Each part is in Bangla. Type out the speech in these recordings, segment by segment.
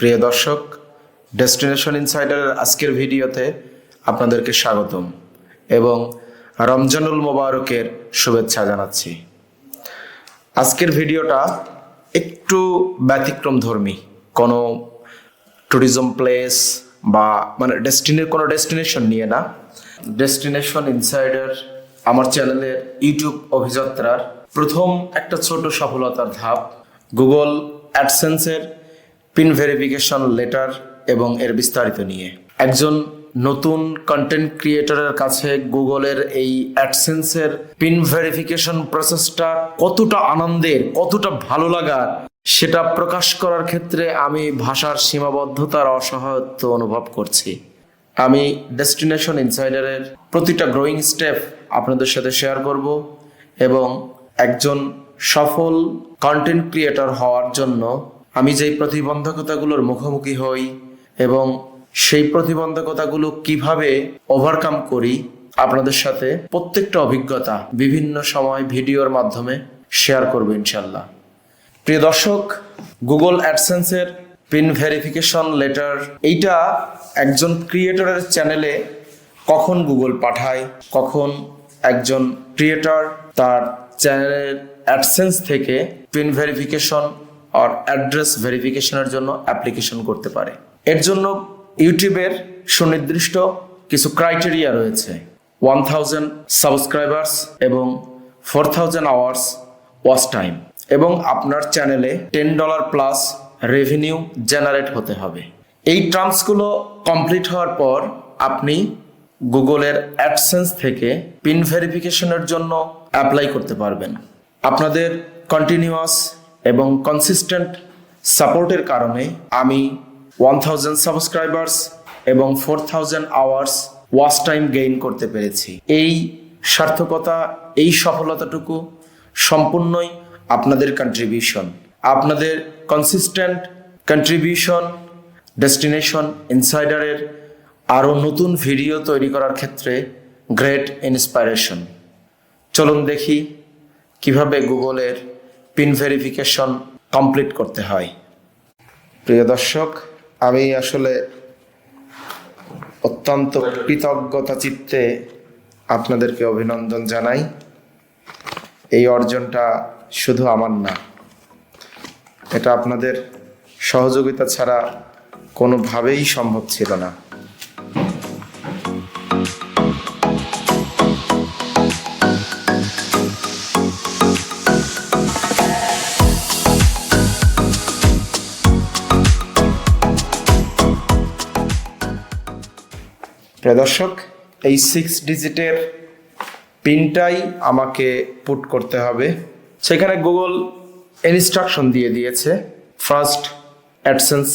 প্রিয় দর্শক ডেস্টিনেশন ইনসাইডারের আজকের ভিডিওতে আপনাদেরকে স্বাগতম এবং রমজানুল মোবারকের শুভেচ্ছা জানাচ্ছি। আজকের ভিডিওটা একটু ব্যতিক্রম ধর্মী কোনো ট্যুরিজম প্লেস বা মানে ডেস্টিনের কোনো ডেস্টিনেশন নিয়ে না। ডেস্টিনেশন ইনসাইডার আমার চ্যানেলের ইউটিউব অভিযাত্রার প্রথম একটা ছোট সফলতার ধাপ গুগল অ্যাডসেন্সের পিন ভেরিফিকেশন লেটার এবং এর বিস্তারিত নিয়ে। একজন নতুন কন্টেন্ট ক্রিয়েটরের কাছে গুগলের এই অ্যাডসেন্সের পিন ভেরিফিকেশন প্রসেসটা কতটা আনন্দের, কতটা ভালো লাগার, সেটা প্রকাশ করার ক্ষেত্রে আমি ভাষার সীমাবদ্ধতার অসহায়ত্ব অনুভব করছি। আমি ডেস্টিনেশন ইনসাইডারের প্রতিটা গ্রোয়িং স্টেপ আপনাদের সাথে শেয়ার করব এবং একজন সফল কন্টেন্ট ক্রিয়েটর হওয়ার জন্য আমি যেই প্রতিবন্ধকতাগুলোর মুখোমুখি হই এবং সেই প্রতিবন্ধকতাগুলো কীভাবে ওভারকাম করি, আপনাদের সাথে প্রত্যেকটা অভিজ্ঞতা বিভিন্ন সময় ভিডিওর মাধ্যমে শেয়ার করব ইনশাল্লাহ। প্রিয় দর্শক গুগল অ্যাডসেন্সের পিন ভেরিফিকেশন লেটার এইটা একজন ক্রিয়েটরের চ্যানেলে কখন গুগল পাঠায়, কখন একজন ক্রিয়েটর তার চ্যানেলের অ্যাডসেন্স থেকে পিন ভেরিফিকেশন আর অ্যাড্রেস ভেরিফিকেশনের জন্য অ্যাপ্লিকেশন করতে পারে। এর জন্য ইউটিউবের সুনির্দিষ্ট কিছু ক্রাইটেরিয়া রয়েছে। ওয়ান থাউজেন্ড সাবস্ক্রাইবার্স এবং four thousand hours watch time এবং আপনার চ্যানেলে ten dollar plus revenue generate হতে হবে। এই টার্মসগুলো কমপ্লিট হওয়ার পর আপনি গুগলের অ্যাডসেন্স থেকে পিন ভেরিফিকেশনের জন্য অ্যাপ্লাই করতে পারবেন। আপনাদের কন্টিনিউয়াস এবং কনসিস্টেন্ট সাপোর্টের কারণে আমি ওয়ান থাউজেন্ড সাবস্ক্রাইবার্স এবং four thousand hours watch time gain করতে পেরেছি। এই সার্থকতা, এই সফলতাটুকু সম্পূর্ণই আপনাদের কন্ট্রিবিউশন আপনাদের কনসিস্টেন্ট কন্ট্রিবিউশন ডেস্টিনেশন ইনসাইডারের আরও নতুন ভিডিও তৈরি করার ক্ষেত্রে গ্রেট ইন্সপাইরেশন চলুন দেখি কীভাবে গুগলের পিন ভেরিফিকেশন কমপ্লিট করতে হয়। প্রিয় দর্শক, আমি আসলে অত্যন্ত কৃতজ্ঞতা চিত্তে আপনাদেরকে অভিনন্দন জানাই। এই অর্জনটা শুধু আমার না, এটা আপনাদের সহযোগিতা ছাড়া কোনোভাবেই সম্ভব ছিল না। প্রিয় দর্শক, এই সিক্স ডিজিটের পিনটাই আমাকে পুট করতে হবে। সেখানে গুগল ইনস্ট্রাকশন দিয়ে দিয়েছে ফার্স্ট অ্যাডসেন্স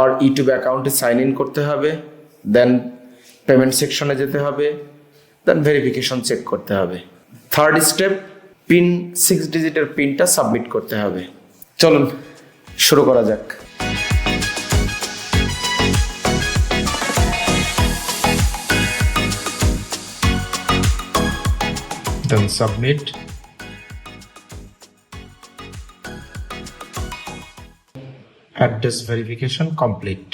আর ইউটিউব অ্যাকাউন্টে সাইন ইন করতে হবে দেন পেমেন্ট সেকশনে যেতে হবে দেন ভেরিফিকেশন চেক করতে হবে। থার্ড স্টেপ পিন সিক্স ডিজিটের পিনটা সাবমিট করতে হবে। চলুন, শুরু করা যাক। Then submit. Address verification complete.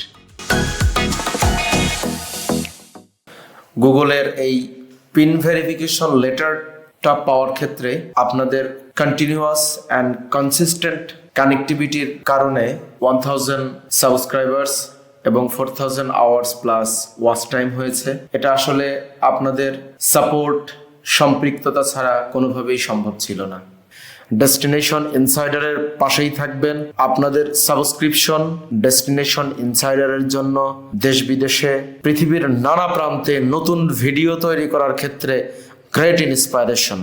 গুগলের এই পিন ভেরিফিকেশন লেটারটা পাওয়ার ক্ষেত্রে আপনাদের কন্টিনিউয়াস অ্যান্ড কনসিস্টেন্ট কানেক্টিভিটির কারণে ওয়ান থাউজেন্ড সাবস্ক্রাইবার্স এবং four thousand hours plus watch time হয়েছে। এটা আসলে আপনাদের সাপোর্ট সম্পৃক্ততা ছাড়া কোনোভাবেই সম্ভব ছিল না। ডেস্টিনেশন ইনসাইডারের পাশেই থাকবেন। আপনাদের সাবস্ক্রিপশন ডেস্টিনেশন ইনসাইডারের জন্য দেশ বিদেশে, পৃথিবীর নানা প্রান্তে নতুন ভিডিও তৈরি করার ক্ষেত্রে গ্রেট ইন্সপাইরেশন